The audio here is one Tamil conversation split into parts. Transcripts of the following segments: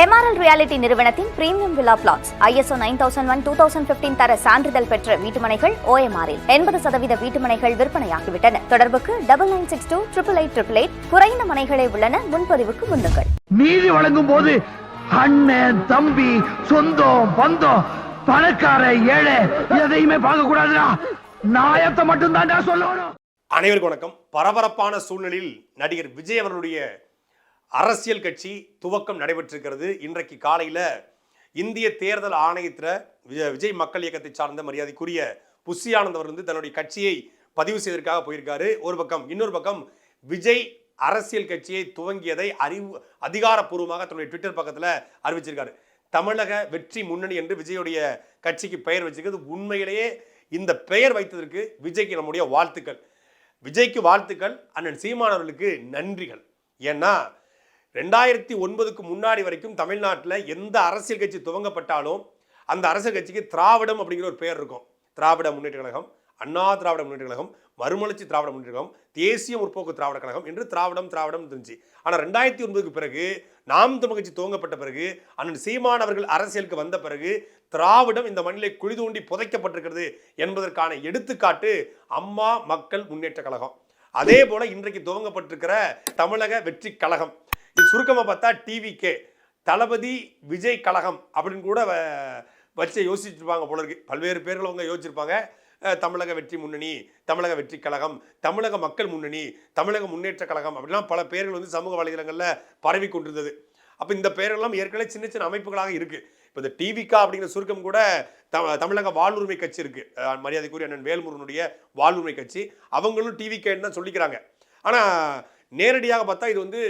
எம்ஆர்எல் ரியாலிட்டி நிறுவனத்தின் premium villa flats ISO nine thousand one two thousand fifteen தர சான்றிதழ் பெற்ற வீட்டுமனைகள் ஓஎம்ஆரில் எண்பது சதவீத வீட்டுமனைகள் விற்பனையாகிவிட்டன. தொடர்புக்கு double nine six two triple eight triple eight குறைந்த மனைகளே உள்ளன. முன்பதிவுக்கு முன்னுங்கள். நீதி வழங்கும் போது அண்ணன் தம்பி சொந்தம் பந்தம் பணக்கார ஏழை எதையுமே பார்க்க கூடாதுடா நாயத்தை மட்டும் தான்டா சொல்லணும். அனைவருக்கும் வணக்கம். பரபரப்பான சூழ்நிலையில் நடிகர் விஜய் அவர்களுடைய அரசியல் கட்சி துவக்கம் நடைபெற்றிருக்கிறது. இன்றைக்கு காலையில் இந்திய தேர்தல் ஆணையத்தில் விஜய் விஜய் மக்கள் இயக்கத்தை சார்ந்த மரியாதைக்குரிய புஷியானந்த் அவர் வந்து தன்னுடைய கட்சியை பதிவு செய்வதற்காக போயிருக்காரு. ஒரு பக்கம் இன்னொரு பக்கம் விஜய் அரசியல் கட்சியை துவங்கியதை அறிவு அதிகாரப்பூர்வமாக தன்னுடைய ட்விட்டர் பக்கத்தில் அறிவிச்சிருக்காரு. தமிழக வெற்றி முன்னணி என்று விஜயுடைய கட்சிக்கு பெயர் வச்சிருக்கிறது. உண்மையிலேயே இந்த பெயர் வைத்ததற்கு விஜய்க்கு நம்முடைய வாழ்த்துக்கள். விஜய்க்கு வாழ்த்துக்கள் அண்ணன் சீமானவர்களுக்கு நன்றிகள். ஏன்னா ரெண்டாயிரத்தி ஒன்பதுக்கு முன்னாடி வரைக்கும் தமிழ்நாட்டில் எந்த அரசியல் கட்சி துவங்கப்பட்டாலும் அந்த அரசியல் கட்சிக்கு திராவிடம் அப்படிங்கிற ஒரு பெயர் இருக்கும். திராவிட முன்னேற்ற கழகம் அண்ணா திராவிட முன்னேற்ற கழகம் மறுமலர்ச்சி திராவிட முன்னேற்ற கழகம் தேசிய முற்போக்கு திராவிட கழகம் என்று திராவிடம் திராவிடம் இருந்துச்சு ஆனால் ரெண்டாயிரத்தி ஒன்பதுக்கு பிறகு நாம் தமிழ் கட்சி துவங்கப்பட்ட பிறகு அண்ணன் சீமான் அவர்கள் அரசியலுக்கு வந்த பிறகு திராவிடம் இந்த மண்ணிலே குழி தோண்டி புதைக்கப்பட்டிருக்கிறது என்பதற்கான எடுத்துக்காட்டு அம்மா மக்கள் முன்னேற்ற கழகம். அதே போல இன்றைக்கு துவங்கப்பட்டிருக்கிற தமிழக வெற்றி கழகம். இது சுருக்கமாக பார்த்தா டிவிகே தளபதி விஜய் கழகம் அப்படின்னு கூட வ- வச்சு யோசிச்சிருப்பாங்க போல இருக்கு. பல்வேறு பேர்கள் அவங்க யோசிச்சிருப்பாங்க. தமிழக வெற்றி முன்னணி தமிழக வெற்றி கழகம் தமிழக மக்கள் முன்னணி தமிழக முன்னேற்ற கழகம் அப்படிலாம் பல பேர்கள் வந்து சமூக வலைதளங்களில் பரவி கொண்டிருந்தது. அப்போ இந்த பேரெல்லாம் ஏற்கனவே சின்ன சின்ன அமைப்புகளாக இருக்குது இப்போ இந்த டிவிகா அப்படிங்கிற சுருக்கம் கூட த தமிழக வாழ்வுரிமை கட்சி இருக்குது மரியாதைக்குரிய அண்ணன் வேல்முருகனுடைய வாழ்வுரிமை கட்சி. அவங்களும் டிவிகேன்னு தான் சொல்லிக்கிறாங்க. ஆனால் நேரடியாக பார்த்தா இது வந்து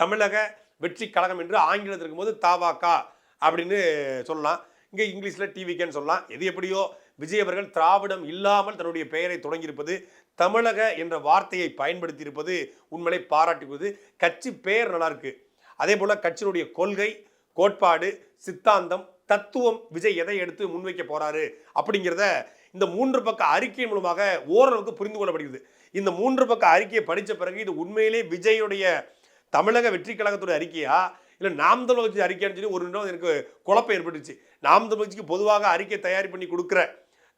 தமிழக வெற்றி கழகம் என்று ஆங்கிலத்தில் இருக்கும்போது தாவாக்கா அப்படின்னு சொல்லலாம். இங்கே இங்கிலீஷில் டிவிக்கேன்னு சொல்லலாம். எது எப்படியோ விஜய் அவர்கள் திராவிடம் இல்லாமல் தன்னுடைய பெயரை தொடங்கியிருப்பது தமிழக என்ற வார்த்தையை பயன்படுத்தி இருப்பது உண்மையை பாராட்டுவது கட்சி பெயர் நல்லா இருக்கு அதே போல் கட்சியினுடைய கொள்கை கோட்பாடு சித்தாந்தம் தத்துவம் விஜய் எதை எடுத்து முன்வைக்க போறாரு அப்படிங்கிறத இந்த மூன்று பக்க அறிக்கை மூலமாக ஓரளவுக்கு புரிந்து கொள்ளப்படுகிறது. இந்த மூன்று பக்க அறிக்கையை படித்த பிறகு இது உண்மையிலே விஜயுடைய தமிழக வெற்றி கழகத்துடைய அறிக்கையா? இல்லை நாம் தமிழ் கட்சி அறிக்கையான்னு சொல்லி ஒரு நிமிடம் எனக்கு குழப்பம் ஏற்பட்டுச்சு. நாம் தமிழ் கட்சிக்கு பொதுவாக அறிக்கை தயார் பண்ணி கொடுக்குற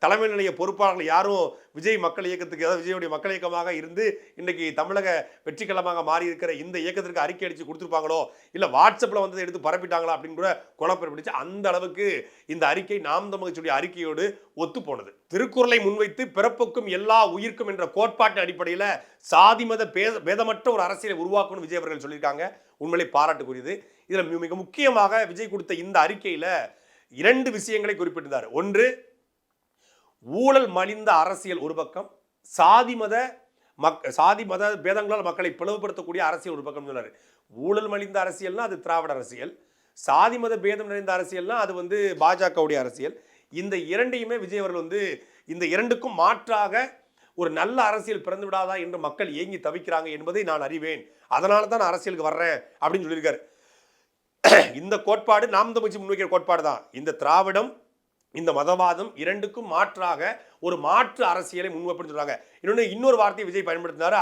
தலைமை நிலைய பொறுப்பாளர்கள் யாரும் விஜய் மக்கள் இயக்கத்துக்கு ஏதாவது விஜயுடைய மக்கள் இயக்கமாக இருந்து இன்றைக்கி தமிழக வெற்றிக்கலமாக மாறி இருக்கிற இந்த இயக்கத்திற்கு அறிக்கை அடித்து கொடுத்துருப்பாங்களோ? இல்லை வாட்ஸ்அப்பில் வந்ததை எடுத்து பரப்பிட்டாங்களா? அப்படின்னு கூட குழப்பம் அந்த அளவுக்கு இந்த அறிக்கை நாம் தமிழ்ச்சியுடைய அறிக்கையோடு ஒத்து போனது திருக்குறளை முன்வைத்து பிறப்புக்கும் எல்லா உயிர்க்கும் என்ற கோட்பாட்டின் அடிப்படையில் சாதி மத பேத பேதமற்ற ஒரு அரசியலை உருவாக்கணும் விஜய் அவர்கள் சொல்லியிருக்காங்க. உண்மையிலே பாராட்டுக்குரியது. இதில் மிக- மிக முக்கியமாக விஜய் கொடுத்த இந்த அறிக்கையில் இரண்டு விஷயங்களை குறிப்பிட்டிருந்தார். ஒன்று ஊழல் மலிந்த அரசியல் ஒரு பக்கம் சாதி மத மக் சாதி மத பேதங்களால் மக்களை பிளவுபடுத்தக்கூடிய அரசியல் ஒரு பக்கம் சொன்னார். ஊழல் மலிந்த அரசியல்னா அது திராவிட அரசியல். சாதி மத பேதம் நிறைந்த அரசியல்னா அது வந்து பாஜகவுடைய அரசியல். இந்த இரண்டையுமே விஜய் அவர்கள் வந்து இந்த இரண்டுக்கும் மாற்றாக ஒரு நல்ல அரசியல் பிறந்து விடாதா என்று மக்கள் ஏங்கி தவிக்கிறாங்க என்பதை நான் அறிவேன். அதனால தான் நான் அரசியலுக்கு வர்றேன் அப்படின்னு சொல்லியிருக்காரு. இந்த கோட்பாடு நாம் தமிழ்ச்சி முன்வைக்கிற கோட்பாடு தான். இந்த திராவிடம் இந்த மதவாதம் இரண்டுக்கும் மாற்றாக ஒரு மாற்று அரசியலை முன்வைப்புன்னு சொல்றாங்க இன்னொன்று இன்னொரு வார்த்தையை விஜய் பயன்படுத்தினாரு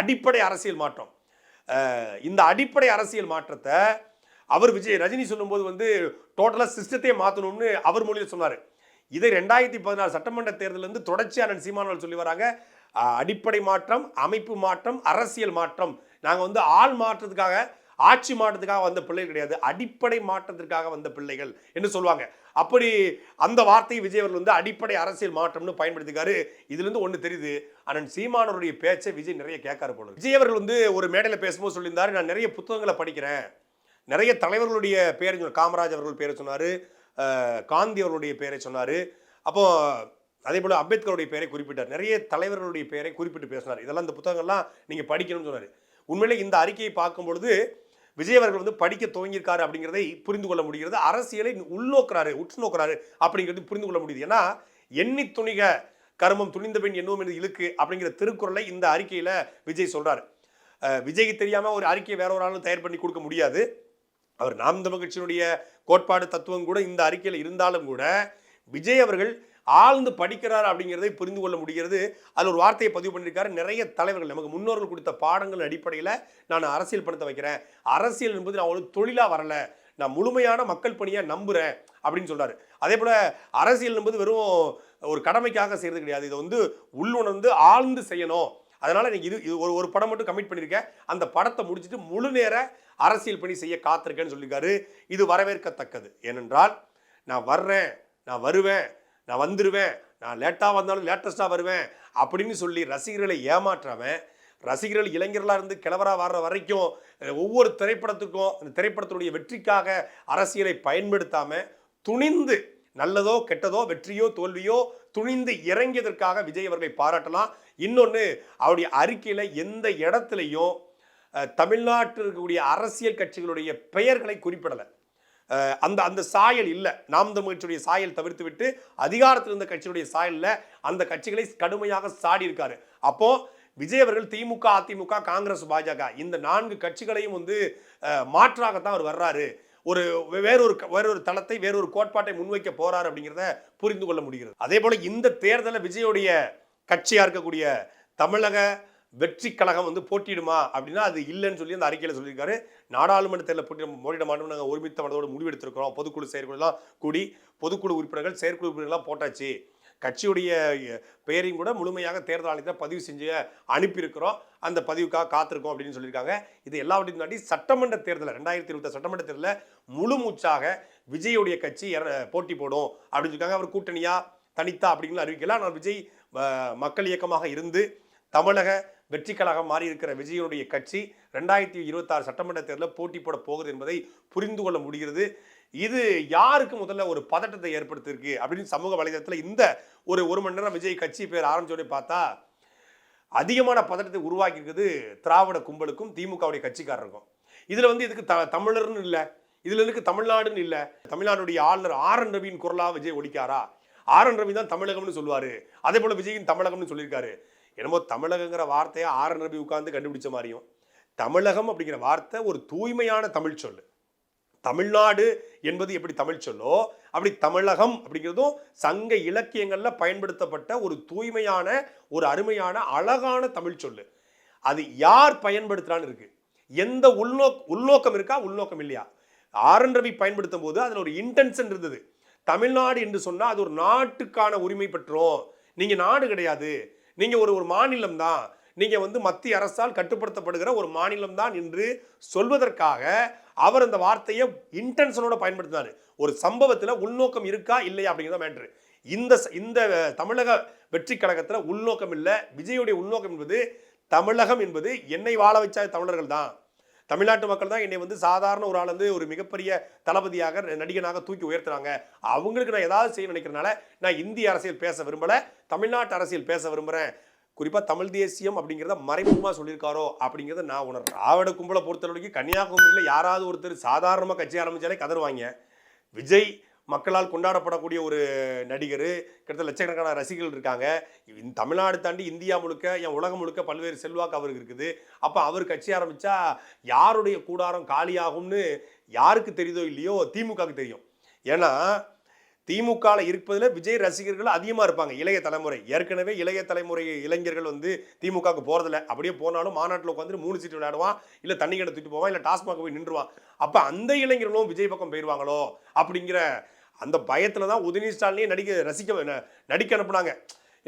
அடிப்படை அரசியல் மாற்றம். இந்த அடிப்படை அரசியல் மாற்றத்தை அவர் விஜய் ரஜினி சொல்லும்போது வந்து டோட்டலாக சிஸ்டத்தையே மாற்றணும்னு அவர் மொழியில் சொன்னார். இதை ரெண்டாயிரத்தி பதினாறு சட்டமன்ற தேர்தலில் இருந்து தொடர்ச்சியான சீமானவர்கள் சொல்லி வராங்க. அடிப்படை மாற்றம் அமைப்பு மாற்றம் அரசியல் மாற்றம். நாங்கள் வந்து ஆள் மாற்றத்துக்காக ஆட்சி மாற்றத்துக்காக வந்த பிள்ளைகள் கிடையாது. அடிப்படை மாற்றத்திற்காக வந்த பிள்ளைகள் என்று சொல்லுவாங்க. அப்படி அந்த வார்த்தையை விஜய் அவர்கள் வந்து அடிப்படை அரசியல் மாற்றம்னு பயன்படுத்திக்காரு. இதுலேருந்து ஒன்று தெரியுது. அண்ணன் சீமானவருடைய பேச்சை விஜய் நிறைய கேட்காரு போல விஜய் அவர்கள் வந்து ஒரு மேடையில் பேசும்போது சொல்லியிருந்தாரு நான் நிறைய புத்தகங்களை படிக்கிறேன். நிறைய தலைவர்களுடைய பேரை சொன்னார் காமராஜ் அவர்கள் பேரை சொன்னார் காந்தி அவர்களுடைய பேரை சொன்னார். அப்போ அதே போல் அம்பேத்கருடைய பேரை குறிப்பிட்டார். நிறைய தலைவர்களுடைய பெயரை குறிப்பிட்டு பேசினார். இதெல்லாம் இந்த புத்தகங்கள்லாம் நீங்கள் படிக்கணும்னு சொன்னார். உண்மையிலே இந்த அறிக்கையை பார்க்கும்பொழுது விஜய் அவர்கள் வந்து படிக்க துவங்கியிருக்காரு அப்படிங்கிறதை புரிந்து கொள்ள முடிகிறது. அரசியலை உள்நோக்கிறாரு உற்று நோக்கிறாரு அப்படிங்கிறது புரிந்து கொள்ள முடியுது. ஏன்னா எண்ணி துணிக கருமம் துணிந்த பெண் என்னும் என்று இழுக்கு அப்படிங்கிற திருக்குறளை இந்த அறிக்கையில் விஜய் சொல்கிறார் விஜய்க்கு தெரியாமல் ஒரு அறிக்கையை வேற ஒரு ஆளும் தயார் பண்ணி கொடுக்க முடியாது. அவர் நாம் தமிழ் கட்சியினுடைய கோட்பாடு தத்துவம் கூட இந்த அறிக்கையில் இருந்தாலும் கூட விஜய் அவர்கள் ஆழ்ந்து படிக்கிறார் அப்படிங்கிறதை புரிந்து கொள்ள முடிகிறது. அதில் ஒரு வார்த்தையை பதிவு பண்ணியிருக்காரு. நிறைய தலைவர்கள் நமக்கு முன்னோர்கள் கொடுத்த பாடங்கள் அடிப்படையில் நான் அரசியல் பணத்தை வைக்கிறேன். அரசியல் என்பது நான் ஒரு தொழிலாக வரல. நான் முழுமையான மக்கள் பணியை நம்புகிறேன் அப்படின்னு சொல்கிறாரு அதே போல் அரசியல் என்பது வெறும் ஒரு கடமைக்காக செய்கிறது கிடையாது. இதை வந்து உள்ளுணர்ந்து ஆழ்ந்து செய்யணும். அதனால் எனக்கு இது இது ஒரு ஒரு படம் மட்டும் கமிட் பண்ணியிருக்கேன். அந்த படத்தை முடிச்சுட்டு முழு நேர அரசியல் பணி செய்ய காத்திருக்கேன்னு சொல்லியிருக்காரு. இது வரவேற்கத்தக்கது. ஏனென்றால் நான் வர்றேன் நான் வருவேன் நான் வந்துடுவேன் நான் லேட்டாக வந்தாலும் லேட்டஸ்ட்டாக வருவேன் அப்படின்னு சொல்லி ரசிகர்களை ஏமாற்றாமல் ரசிகர்கள் இளைஞர்களாக இருந்து கிழவராக வர்ற வரைக்கும் ஒவ்வொரு திரைப்படத்துக்கும் அந்த திரைப்படத்தினுடைய வெற்றிக்காக அரசியலை பயன்படுத்தாமல் துணிந்து நல்லதோ கெட்டதோ வெற்றியோ தோல்வியோ துணிந்து இறங்கியதற்காக விஜய் அவர்களை பாராட்டலாம். இன்னொன்று அவருடைய அறிக்கையில் எந்த இடத்துலையும் தமிழ்நாட்டில் இருக்கக்கூடிய அரசியல் கட்சிகளுடைய பெயர்களை குறிப்பிடலை. அந்த அந்த சாயல் இல்லை. நாம் தமிழ்ச்சியுடைய சாயல் தவிர்த்து விட்டு அதிகாரத்தில் இருந்த கட்சியுடைய சாயலில் அந்த கட்சிகளை கடுமையாக சாடி இருக்காரு. அப்போ விஜய் அவர்கள் திமுக அதிமுக காங்கிரஸ் பாஜக இந்த நான்கு கட்சிகளையும் வந்து மாற்றாகத்தான் அவர் வர்றாரு. ஒரு வேறொரு வேறொரு தளத்தை வேறொரு கோட்பாட்டை முன்வைக்க போறார் அப்படிங்கிறத புரிந்து கொள்ள முடிகிறது. அதே போல இந்த தேர்தலில் விஜயோடைய கட்சியாக இருக்கக்கூடிய தமிழக வெற்றி கழகம் வந்து போட்டியிடுமா அப்படின்னா அது இல்லைன்னு சொல்லி அந்த அறிக்கையில் சொல்லியிருக்காரு. நாடாளுமன்ற தேர்தலில் போட்டி போட்டிட மாட்டோம் நாங்கள் ஒருமித்த மனதோடு முடிவெடுத்திருக்கிறோம். பொதுக்குழு செயற்குழுலாம் கூடி பொதுக்குழு உறுப்பினர்கள் செயற்குழு உறுப்பினர்கள்லாம் போட்டாச்சு. கட்சியுடைய பெயரையும் கூட முழுமையாக தேர்தல் ஆணையத்தை பதிவு செஞ்சு அனுப்பியிருக்கிறோம். அந்த பதிவுக்காக காத்திருக்கோம் அப்படின்னு சொல்லியிருக்காங்க. இது எல்லாவற்றையும் தாண்டி சட்டமன்ற தேர்தலில் ரெண்டாயிரத்தி இருபத்தி சட்டமன்ற தேர்தலில் முழு மூச்சாக விஜயுடைய கட்சி போட்டி போடும் அப்படின்னு சொல்லியிருக்காங்க. அவர் கூட்டணியா தனித்தா அப்படிங்கிற அறிவிக்கல ஆனால் விஜய் மக்கள் இயக்கமாக இருந்து தமிழக வெற்றி கழகம் மாறி இருக்கிற விஜயனுடைய கட்சி ரெண்டாயிரத்தி இருபத்தாறு சட்டமன்ற தேர்தலில் போட்டி போட போகுது என்பதை புரிந்து கொள்ள முடிகிறது. இது யாருக்கு முதல்ல ஒரு பதட்டத்தை ஏற்படுத்தியிருக்கு அப்படின்னு சமூக வலைதளத்தில் இந்த ஒரு ஒரு மணி நேரம் விஜய் கட்சி பேர் ஆரம்பிச்சோடனே பார்த்தா அதிகமான பதட்டத்தை உருவாக்கி இருக்குது திராவிட கும்பலுக்கும் திமுகவுடைய கட்சிக்காரருக்கும். இதுல வந்து இதுக்கு த தமிழர்னு இல்லை. இதில் இருக்கு தமிழ்நாடுன்னு இல்லை. தமிழ்நாடுடைய ஆளுநர் ஆர் என் ரவியின் குரலா விஜய் ஒழிக்காரா ஆர் என் ரவி தான் தமிழகம்னு சொல்லுவார். அதே போல விஜயின் தமிழகம்னு சொல்லியிருக்காரு. என்னமோ தமிழகங்கிற வார்த்தையை ஆர் நபி உட்கார்ந்து கண்டுபிடிச்ச மாதிரியும். தமிழகம் அப்படிங்கிற வார்த்தை ஒரு தூய்மையான தமிழ் சொல் தமிழ்நாடு என்பது எப்படி தமிழ் சொல்லோ அப்படி தமிழகம் அப்படிங்கிறதும் சங்க இலக்கியங்களில் பயன்படுத்தப்பட்ட ஒரு தூய்மையான ஒரு அருமையான அழகான தமிழ் சொல்லு. அது யார் பயன்படுத்துறான்னு இருக்கு. எந்த உள்நோ உள்நோக்கம் இருக்கா உள்நோக்கம் இல்லையா? ஆரன் ரவி பயன்படுத்தும் போது அதில் ஒரு இன்டென்ஷன் இருந்தது. தமிழ்நாடு என்று சொன்னால் அது ஒரு நாட்டுக்கான உரிமை பெற்றோம். நீங்கள் நாடு கிடையாது. நீங்கள் ஒரு ஒரு மாநிலம் தான். நீங்கள் வந்து மத்திய அரசால் கட்டுப்படுத்தப்படுகிற ஒரு மாநிலம் தான் என்று சொல்வதற்காக அவர் அந்த வார்த்தையை இன்டென்ஷனோட பயன்படுத்தினார். ஒரு சம்பவத்தில் உள்நோக்கம் இருக்கா இல்லையா அப்படிங்கிறத மேட்ரு இந்த இந்த தமிழக வெற்றி கழகத்தில் உள்நோக்கம் இல்லை விஜயுடைய உள்நோக்கம் என்பது தமிழகம் என்பது என்னை வாழ வச்சா தமிழர்கள் தான். தமிழ்நாட்டு மக்கள் தான் என்னை வந்து சாதாரண ஒரு ஆள் வந்து ஒரு மிகப்பெரிய தளபதியாக நடிகனாக தூக்கி உயர்த்துறாங்க. அவங்களுக்கு நான் ஏதாவது செய்ய நினைக்கிறனால நான் இந்திய அரசியல் பேச விரும்பலை தமிழ்நாட்டு அரசியல் பேச விரும்புகிறேன் குறிப்பாக தமிழ் தேசியம் அப்படிங்கிறத மறைமுகமாக சொல்லியிருக்காரோ அப்படிங்கிறத நான் உணர்றேன். திராவிட கும்பலை பொறுத்தளவுக்கு கன்னியாகுமரியில் யாராவது ஒருத்தர் சாதாரணமாக கட்சி ஆரம்பித்தாலே கதருவாங்க விஜய் மக்களால் கொண்டாடப்படக்கூடிய ஒரு நடிகர். கிட்டத்தட்ட லட்சக்கணக்கான ரசிகர்கள் இருக்காங்க. தமிழ்நாடு தாண்டி இந்தியா முழுக்க என் உலகம் முழுக்க பல்வேறு செல்வாக்கு அவருக்கு இருக்குது. அப்போ அவர் கட்சி ஆரம்பித்தா யாருடைய கூடாரம் காலியாகும்னு யாருக்கு தெரியுதோ இல்லையோ திமுகவுக்கு தெரியும். ஏன்னா திமுகவில் இருப்பதில் விஜய் ரசிகர்கள் அதிகமாக இருப்பாங்க. இளைய தலைமுறை. ஏற்கனவே இளைய தலைமுறை இளைஞர்கள் வந்து திமுகவுக்கு போகிறதில்ல அப்படியே போனாலும் மாநாட்டில் உட்காந்துட்டு மூணு சீட்டு விளையாடுவான். இல்லை தண்ணி கடை தூக்கிட்டு போவான். இல்லை டாஸ்மாக போய் நின்றுவான். அப்போ அந்த இளைஞர்களும் விஜய் பக்கம் போயிடுவாங்களோ அப்படிங்கிற அந்த பயத்தில் தான் உதயநிதி ஸ்டாலினே நடிக்க ரசிக்க நடிக்க அனுப்புனாங்க.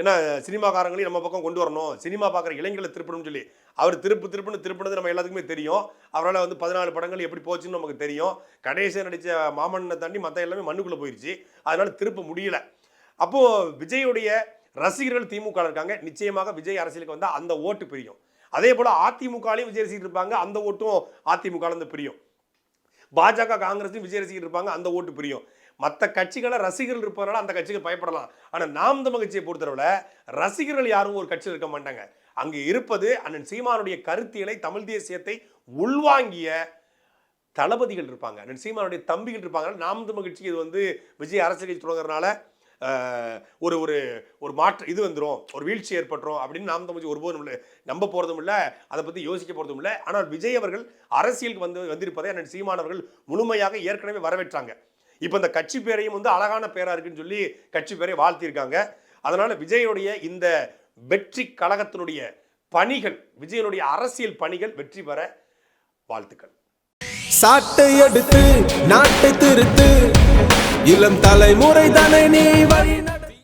ஏன்னா சினிமாக்காரங்களையும் நம்ம பக்கம் கொண்டு வரணும். சினிமா பார்க்குற இளைஞர்களை திருப்பணும்னு சொல்லி. அவர் திருப்பு திருப்புன்னு திருப்பினது நம்ம எல்லாத்துக்குமே தெரியும். அவரால் வந்து பதினாலு படங்கள் எப்படி போச்சுன்னு நமக்கு தெரியும். கணேசன் நடித்த மாமன்னை தாண்டி மற்ற எல்லாமே மண்ணுக்குள்ளே போயிடுச்சு அதனால் திருப்ப முடியல. அப்போது விஜயுடைய ரசிகர்கள் திமுக இருக்காங்க. நிச்சயமாக விஜய் அரசியலுக்கு வந்தால் அந்த ஓட்டு பிரியும். அதே போல் அதிமுகலையும் விஜய் ரசிகர் இருப்பாங்க. அந்த ஓட்டும் அதிமுகலேருந்து பிரியும். பாஜக காங்கிரஸும் விஜய் ரசிகர் இருப்பாங்க. அந்த ஓட்டு பிரியும். மற்ற கட்சிகளை ரசிகர்கள் இருப்பதனால அந்த கட்சிகள் பயப்படலாம். ஆனால் நாம் தமிழ் கட்சியை பொறுத்தளவில் ரசிகர்கள் யாரும் ஒரு கட்சியில் இருக்க மாட்டாங்க. அங்கு இருப்பது அண்ணன் சீமானுடைய கருத்தியலை தமிழ் தேசியத்தை உள்வாங்கிய தளபதிகள் இருப்பாங்க. அண்ணன் சீமானுடைய தம்பிகள் இருப்பாங்க. நாம் தமிழ் கட்சிக்கு இது வந்து விஜய் அரசியல் கட்சி தொடங்குறதுனால ஒரு ஒரு ஒரு மாற்று இது வந்துடும் ஒரு வீழ்ச்சி ஏற்பட்டுரும் அப்படின்னு நாம் தமிழ் ஒருபோதும் இல்லை நம்ப போகிறதும் இல்லை அதை பற்றி யோசிக்க போகிறதும் இல்லை. ஆனால் விஜய் அவர்கள் அரசியலுக்கு வந்து வந்திருப்பதை அண்ணன் சீமானவர்கள் முழுமையாக ஏற்கனவே வரவேற்றாங்க. இப்போ இந்த கட்சி பேரையும் வந்து அழகான பேரா இருக்குன்னு சொல்லி கட்சி பேரை வாழ்த்தியிருக்காங்க. அதனால விஜயனுடைய இந்த வெற்றி கழகத்தினுடைய பணிகள் விஜயனுடைய அரசியல் பணிகள் வெற்றி பெற வாழ்த்துக்கள். சாட்டை எடுத்து நாட்டை திருத்து இளம் தலைமுறை தானே நீ வழி